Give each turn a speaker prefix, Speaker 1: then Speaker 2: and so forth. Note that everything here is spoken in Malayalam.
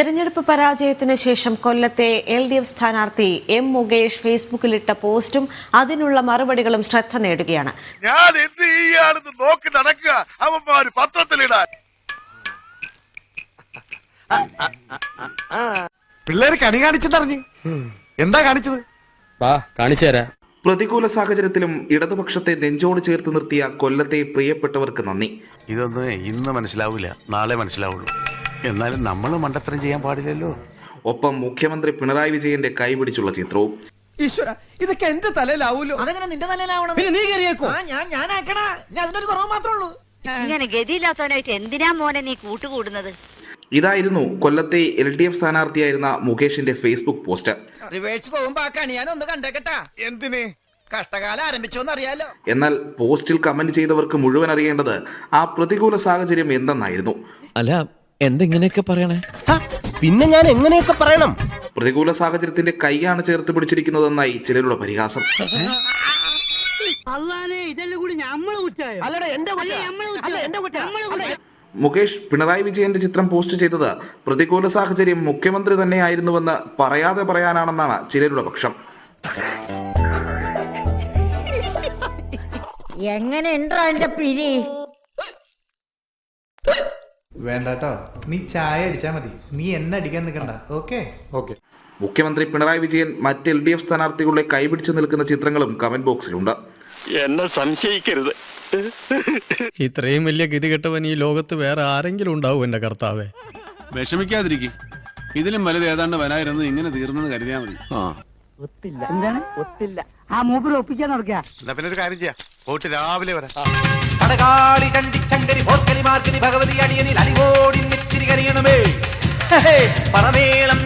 Speaker 1: തെരഞ്ഞെടുപ്പ് പരാജയത്തിന് ശേഷം കൊല്ലത്തെ എൽ ഡി എഫ് സ്ഥാനാർത്ഥി എം മുകേഷ് ഫേസ്ബുക്കിലിട്ട പോസ്റ്റും അതിനുള്ള മറുപടികളും ശ്രദ്ധ നേടുകയാണ്.
Speaker 2: ഞാൻ എന്ത് ചെയ്യാണെന്ന് നോക്കി നടക്കുക. അവന്മാര് പത്രത്തിലിടാൻ.
Speaker 3: പിള്ളേര് കണി കാണിച്ചെന്നറിഞ്ഞ്. എന്താ കാണിച്ചത്?
Speaker 4: വാ കാണിച്ചു തരാം.
Speaker 5: പ്രതികൂല സാഹചര്യത്തിലും ഇടതുപക്ഷത്തെ നെഞ്ചോട് ചേർത്ത് നിർത്തിയ കൊല്ലത്തെ പ്രിയപ്പെട്ടവർക്ക് നന്ദി.
Speaker 6: ഇതൊന്നും ഇന്ന് മനസ്സിലാവില്ല നാളെ മനസ്സിലാവുള്ളൂ. എന്നാലും നമ്മൾ മണ്ടത്തരം ചെയ്യാൻ പാടില്ലല്ലോ.
Speaker 5: ഒപ്പം മുഖ്യമന്ത്രി പിണറായി വിജയന്റെ കൈപിടിച്ചുള്ള ചിത്രവും.
Speaker 7: ഈശ്വര ഇതൊക്കെ എന്റെ തലയിലാവൂലോ?
Speaker 8: അതങ്ങനെ നിന്റെ തലയിലാവണം?
Speaker 7: പിന്നെ നീ കയറിയേക്കോ?
Speaker 8: ആ, ഞാൻ ഞാനാക്കണ ഞാൻ അതിനൊരു കുറവ് മാത്രമേ ഉള്ളൂ.
Speaker 9: ഇങ്ങനെ ഗതിയില്ലാത്തവനായിട്ട് എന്തിനാ മോനെ നീ കൂട്ടുകൂടുന്നത്?
Speaker 5: ഇതായിരുന്നു കൊല്ലത്തെ എൽ ഡി എഫ് സ്ഥാനാർത്ഥിയായിരുന്ന മുകേഷിന്റെ ഫേസ്ബുക്ക് പോസ്റ്റ്
Speaker 8: റിവേഴ്സ് പോകുമ്പോ ആ ഞാൻ ഒന്ന് കണ്ടേക്കട്ടാ.
Speaker 3: എന്തിന്?
Speaker 8: കഷ്ടകാലം ആരംഭിച്ചോന്ന് അറിയാലോ
Speaker 5: എന്നാൽ പോസ്റ്റിൽ കമന്റ് ചെയ്തവർക്ക് മുഴുവൻ അറിയേണ്ടത് ആ പ്രതികൂല സാഹചര്യം എന്തെന്നായിരുന്നു.
Speaker 4: അല്ല എന്തെങ്ങനെയൊക്കെ പറയണേ?
Speaker 7: പിന്നെ ഞാൻ എങ്ങനെയൊക്കെ പറയണം?
Speaker 5: പ്രതികൂല സാഹചര്യത്തിന്റെ കൈയാണ് ചേർത്ത് പിടിച്ചിരിക്കുന്നതെന്നായി ചിലരുടെ പരിഹാസം. മുകേഷ് പിണറായി വിജയന്റെ ചിത്രം പോസ്റ്റ് ചെയ്തത് പ്രതികൂല സാഹചര്യം മുഖ്യമന്ത്രി തന്നെയായിരുന്നുവെന്ന് പറയാതെ പറയാനാണെന്നാണ് ചിലരുടെ പക്ഷം.
Speaker 9: എങ്ങനെ ഉണ്ടോ എന്റെ പിരി?
Speaker 10: വേണ്ടാട്ടോ. നീ ചായ അടിച്ചാ മതി. നീ എന്നെ അടിക്കാൻ നിൽക്കണ്ട ഓക്കെ?
Speaker 3: ഓക്കെ.
Speaker 5: മുഖ്യമന്ത്രി പിണറായി വിജയൻ മറ്റ് എൽ ഡി എഫ് സ്ഥാനാർത്ഥികളെ കൈപിടിച്ചു നിൽക്കുന്ന ചിത്രങ്ങളും കമന്റ് ബോക്സിലുണ്ട്
Speaker 6: എന്നെ സംശയിക്കരുത്.
Speaker 4: ഇത്രയും വലിയ ഗതികെട്ടവൻ ഈ ലോകത്ത് വേറെ ആരെങ്കിലും ഉണ്ടാവും എന്റെ കർത്താവേ.
Speaker 11: വിഷമിക്കാതിരിക്കും. ഇതിലും വലുത് ഏതാണ്ട് വരായിരുന്നു ഇങ്ങനെ തീർന്നെന്ന് കരുതിയാൽ മതി.
Speaker 8: ഒത്തില്ല. എന്താണ്? ഒത്തില്ല. ആ മൂപ്പിൽ ഒപ്പിക്കാൻ നടക്കുക
Speaker 6: പിന്നെ ഒരു കാര്യം ചെയ്യാം. പോയിട്ട് രാവിലെ വരാം.
Speaker 7: പടകാളി ചണ്ടി ചങ്കരി ഭോസ്കലി മാർക്കലി ഭഗവതി അടിയനിൽ അലിവോടി നെച്ചിരി കരിയണമേ. പറമേളം